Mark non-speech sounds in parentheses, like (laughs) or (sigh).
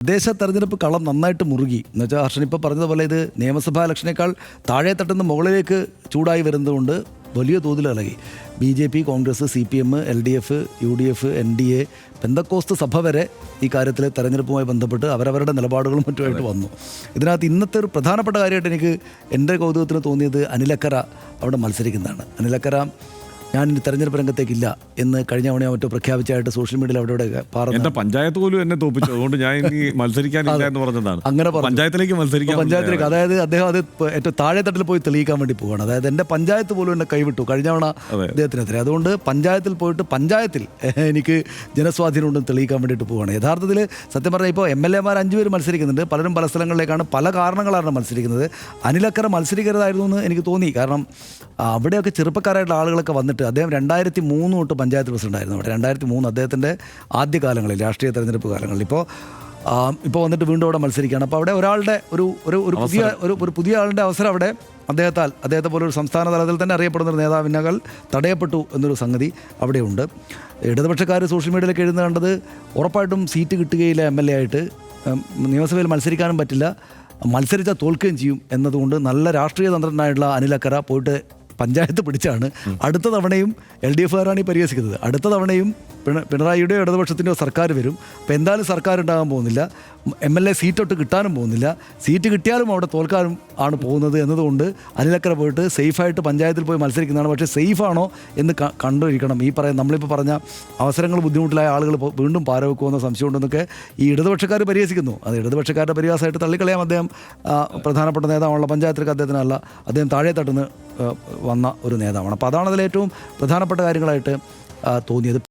തദ്ദേശ തെരഞ്ഞെടുപ്പ് കളം നന്നായിട്ട് മുറുകി. എന്ന് വെച്ചാൽ ഹർഷൻ ഇപ്പോൾ പറഞ്ഞതുപോലെ ഇത് നിയമസഭാ ഇലക്ഷനേക്കാൾ താഴെ തട്ടുന്ന മുകളിലേക്ക് ചൂടായി വരുന്നതുകൊണ്ട് വലിയ തോതിൽ ഇളകി. B J P Congress C P M L D F U D F N D A Pentecost സഭ വരെ ഈ കാര്യത്തിൽ തെരഞ്ഞെടുപ്പുമായി ബന്ധപ്പെട്ട് അവരവരുടെ നിലപാടുകളും മറ്റുമായിട്ട് വന്നു. ഇതിനകത്ത് ഇന്നത്തെ ഒരു പ്രധാനപ്പെട്ട കാര്യമായിട്ട് എനിക്ക് എന്റെ കൗതുകത്തിന് തോന്നിയത് അനിലക്കര അവിടെ മത്സരിക്കുന്നതാണ്. അനിലക്കര ഞാൻ തെരഞ്ഞെടുപ്പ് രംഗത്തേക്കില്ല എന്ന് കഴിഞ്ഞ തവണ മറ്റോ പ്രഖ്യാപിച്ചായിട്ട് സോഷ്യൽ മീഡിയയിൽ അവിടെ ഇവിടെ എന്റെ പഞ്ചായത്ത് പോലും എന്നെ തോപ്പിച്ചു. അതുകൊണ്ട് ഞാൻ ഇനി (laughs) മത്സരിക്കാനില്ല എന്ന് പറഞ്ഞതാണ്. അങ്ങനെ. പഞ്ചായത്തിലേക്ക് മത്സരിക്കാൻ പഞ്ചായത്തിലേക്ക് അതായത് അദ്ദേഹം അത് ഏറ്റവും താഴെ തട്ടിൽ പോയി തെളിയിക്കാൻ വേണ്ടി പോവാണ്. അതായത് എന്റെ പഞ്ചായത്ത് പോലും എന്നെ കൈവിട്ടു കഴിഞ്ഞ തവണ. അദ്ദേഹത്തിനെതിരെ. അതുകൊണ്ട് പഞ്ചായത്തിൽ പോയിട്ട് പഞ്ചായത്തിൽ (laughs) എനിക്ക് ജനസ്വാധീനം ഉണ്ടെന്ന് തെളിയിക്കാൻ വേണ്ടിയിട്ട് പോവാണ്. യഥാർത്ഥത്തിൽ സത്യം പറഞ്ഞാൽ ഇപ്പോൾ എം എൽ എമാർ അഞ്ചുപേർ മത്സരിക്കുന്നുണ്ട്. പലരും പല സ്ഥലങ്ങളിലേക്കാണ് പല കാരണങ്ങളാണ് മത്സരിക്കുന്നത്. അനിലക്കര മത്സരിക്കരുതായിരുന്നു എന്ന് എനിക്ക് തോന്നി. കാരണം അവിടെയൊക്കെ ചെറുപ്പക്കാരായിട്ടുള്ള ആളുകളൊക്കെ വന്നിട്ട് അദ്ദേഹം രണ്ടായിരത്തി മൂന്ന് തൊട്ട് പഞ്ചായത്ത് പ്രസിഡന്റ് ആയിരുന്നു അവിടെ. രണ്ടായിരത്തി മൂന്ന് അദ്ദേഹത്തിന്റെ ആദ്യ കാലങ്ങളിൽ രാഷ്ട്രീയ തെരഞ്ഞെടുപ്പ് കാലങ്ങളിൽ. ഇപ്പോൾ ഇപ്പോൾ വന്നിട്ട് വീണ്ടും അവിടെ മത്സരിക്കുകയാണ്. അപ്പോൾ അവിടെ ഒരാളുടെ ഒരു ഒരു ഒരു പുതിയ ഒരു ഒരു പുതിയ ആളുടെ അവസരം അവിടെ അദ്ദേഹത്താൽ അദ്ദേഹത്തെ പോലെ ഒരു സംസ്ഥാന തലത്തിൽ തന്നെ അറിയപ്പെടുന്ന ഒരു നേതാവിനകൾ തടയപ്പെട്ടു എന്നൊരു സംഗതി അവിടെയുണ്ട്. ഇടതുപക്ഷക്കാർ സോഷ്യൽ മീഡിയയിലൊക്കെ എഴുതുന്ന കണ്ടത് ഉറപ്പായിട്ടും സീറ്റ് കിട്ടുകയില്ല എം എൽ എ ആയിട്ട്. നിയമസഭയിൽ മത്സരിക്കാനും പറ്റില്ല. മത്സരിച്ചാൽ തോൽക്കുകയും ചെയ്യും എന്നതുകൊണ്ട് നല്ല രാഷ്ട്രീയ തന്ത്രജ്ഞനായിട്ടുള്ള അനിലക്കര പോയിട്ട് പഞ്ചായത്ത് പിടിച്ചാണ് അടുത്ത തവണയും എൽ ഡി എഫുകാരാണ് ഈ പരിഹസിക്കുന്നത്. അടുത്ത തവണയും പിണ- പിണറായിയുടെയോ ഇടതുപക്ഷത്തിന്റെയോ സർക്കാർ വരും. അപ്പോൾ എന്തായാലും സർക്കാർ ഉണ്ടാകാൻ പോകുന്നില്ല. എം എൽ എ സീറ്റൊട്ട് കിട്ടാനും പോകുന്നില്ല. സീറ്റ് കിട്ടിയാലും അവിടെ തോൽക്കാനും ആണ് പോകുന്നത് എന്നതുകൊണ്ട് അനിലക്കര പോയിട്ട് സേഫായിട്ട് പഞ്ചായത്തിൽ പോയി മത്സരിക്കുന്നതാണ്. പക്ഷേ സേഫാണോ എന്ന് കണ്ടിരിക്കണം. ഈ പറയാം നമ്മളിപ്പോൾ പറഞ്ഞ അവസരങ്ങൾ ബുദ്ധിമുട്ടിലായ ആളുകൾ വീണ്ടും പാരവെക്കുമെന്ന സംശയമുണ്ടെന്നൊക്കെ ഈ ഇടതുപക്ഷക്കാർ പരിഹസിക്കുന്നു. അത് ഇടതുപക്ഷക്കാരുടെ പരിഹാസമായിട്ട് തള്ളിക്കളയാം അദ്ദേഹം. പ്രധാനപ്പെട്ട നേതാവാണല്ലോ പഞ്ചായത്തിലേക്ക് അദ്ദേഹത്തിനല്ല. അദ്ദേഹം താഴെ തട്ടുന്ന വന്ന ഒരു നേതാവാണ്. അപ്പോൾ അതാണ് അതിൽ ഏറ്റവും പ്രധാനപ്പെട്ട കാര്യങ്ങളായിട്ട് തോന്നിയത്.